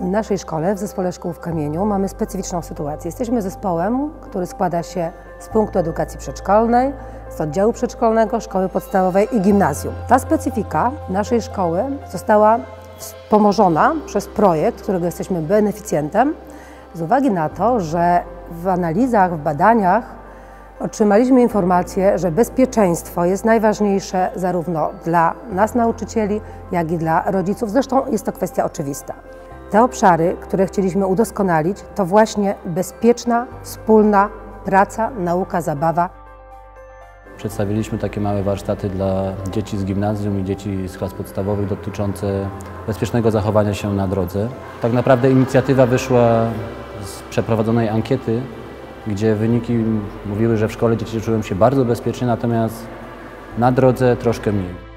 W naszej szkole, w Zespole Szkół w Kamieniu, mamy specyficzną sytuację. Jesteśmy zespołem, który składa się z punktu edukacji przedszkolnej, z oddziału przedszkolnego, szkoły podstawowej i gimnazjum. Ta specyfika naszej szkoły została wspomożona przez projekt, którego jesteśmy beneficjentem, z uwagi na to, że w analizach, w badaniach otrzymaliśmy informację, że bezpieczeństwo jest najważniejsze zarówno dla nas nauczycieli, jak i dla rodziców. Zresztą jest to kwestia oczywista. Te obszary, które chcieliśmy udoskonalić, to właśnie bezpieczna, wspólna praca, nauka, zabawa. Przedstawiliśmy takie małe warsztaty dla dzieci z gimnazjum i dzieci z klas podstawowych dotyczące bezpiecznego zachowania się na drodze. Tak naprawdę inicjatywa wyszła z przeprowadzonej ankiety, gdzie wyniki mówiły, że w szkole dzieci czują się bardzo bezpiecznie, natomiast na drodze troszkę mniej.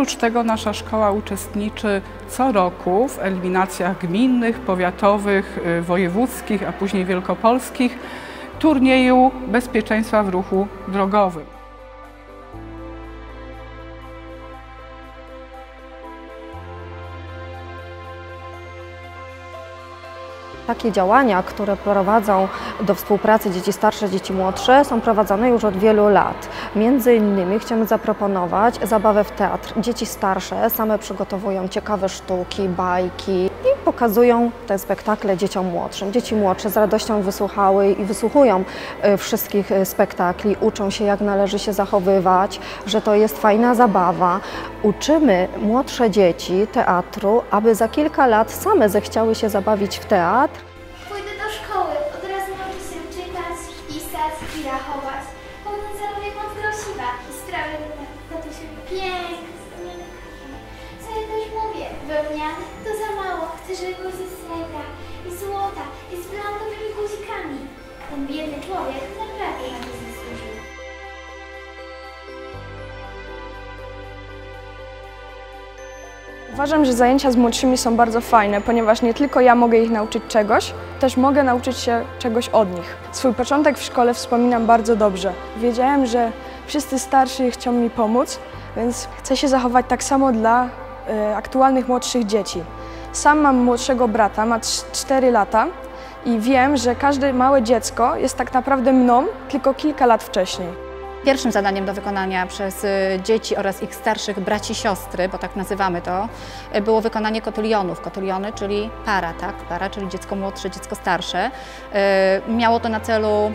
Oprócz tego nasza szkoła uczestniczy co roku w eliminacjach gminnych, powiatowych, y, wojewódzkich, a później wielkopolskich turnieju bezpieczeństwa w ruchu drogowym. Takie działania, które prowadzą do współpracy dzieci starsze, dzieci młodsze są prowadzone już od wielu lat. Między innymi chcemy zaproponować zabawę w teatr. Dzieci starsze same przygotowują ciekawe sztuki, bajki pokazują te spektakle dzieciom młodszym. Dzieci młodsze z radością wysłuchały i wysłuchują e, wszystkich e, spektakli, uczą się jak należy się zachowywać, że to jest fajna zabawa. Uczymy młodsze dzieci teatru, aby za kilka lat same zechciały się zabawić w teatr Pójdę do szkoły, od razu nauczę się czytać, pisać i rachować. Potem zarobię pan grosiwa i Co ja też mówię, wełniany to za mało, chcę, żeby był ze srebra i złota i z brązowymi guzikami. Ten biedny człowiek naprawdę na to zasłużył. Uważam, że zajęcia z młodszymi są bardzo fajne, ponieważ nie tylko ja mogę ich nauczyć czegoś, też mogę nauczyć się czegoś od nich. Swój początek w szkole wspominam bardzo dobrze. Wiedziałem, że wszyscy starsi chcą mi pomóc, więc chcę się zachować tak samo dla aktualnych młodszych dzieci. Sam mam młodszego brata, ma 4 lata i wiem, że każde małe dziecko jest tak naprawdę mną, tylko kilka lat wcześniej. Pierwszym zadaniem do wykonania przez y, dzieci oraz ich starszych braci siostry, bo tak nazywamy to, y, było wykonanie kotylionów. Kotyliony, czyli para, tak? Para, czyli dziecko młodsze, dziecko starsze. Miało to na celu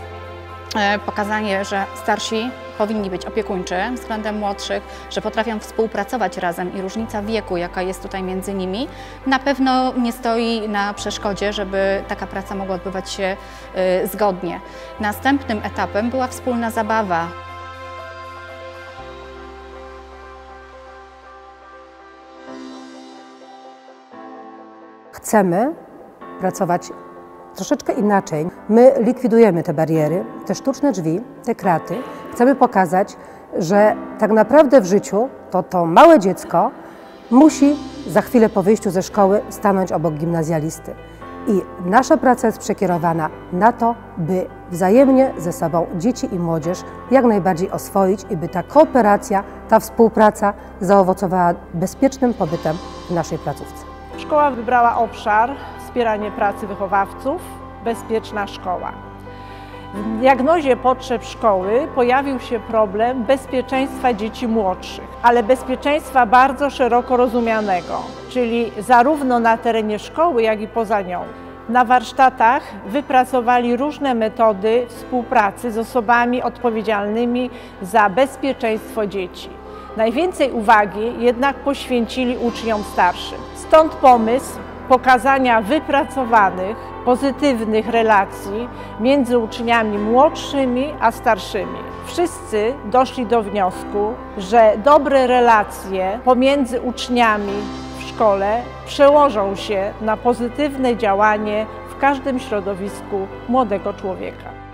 pokazanie, że starsi powinni być opiekuńczy względem młodszych, że potrafią współpracować razem i różnica wieku, jaka jest tutaj między nimi, na pewno nie stoi na przeszkodzie, żeby taka praca mogła odbywać się zgodnie. Następnym etapem była wspólna zabawa. chcemy pracować troszeczkę inaczej. My likwidujemy te bariery, te sztuczne drzwi, te kraty. Chcemy pokazać, że tak naprawdę w życiu to to małe dziecko musi za chwilę po wyjściu ze szkoły stanąć obok gimnazjalisty. I nasza praca jest przekierowana na to, by wzajemnie ze sobą dzieci i młodzież jak najbardziej oswoić i by ta kooperacja, ta współpraca zaowocowała bezpiecznym pobytem w naszej placówce. Szkoła wybrała obszar wspieranie pracy wychowawców, bezpieczna szkoła. W diagnozie potrzeb szkoły pojawił się problem bezpieczeństwa dzieci młodszych, ale bezpieczeństwa bardzo szeroko rozumianego, czyli zarówno na terenie szkoły, jak i poza nią. Na warsztatach wypracowali różne metody współpracy z osobami odpowiedzialnymi za bezpieczeństwo dzieci. Najwięcej uwagi jednak poświęcili uczniom starszym. Stąd pomysł pokazania wypracowanych, pozytywnych relacji między uczniami młodszymi a starszymi. Wszyscy doszli do wniosku, że dobre relacje pomiędzy uczniami w szkole przełożą się na pozytywne działanie w każdym środowisku młodego człowieka.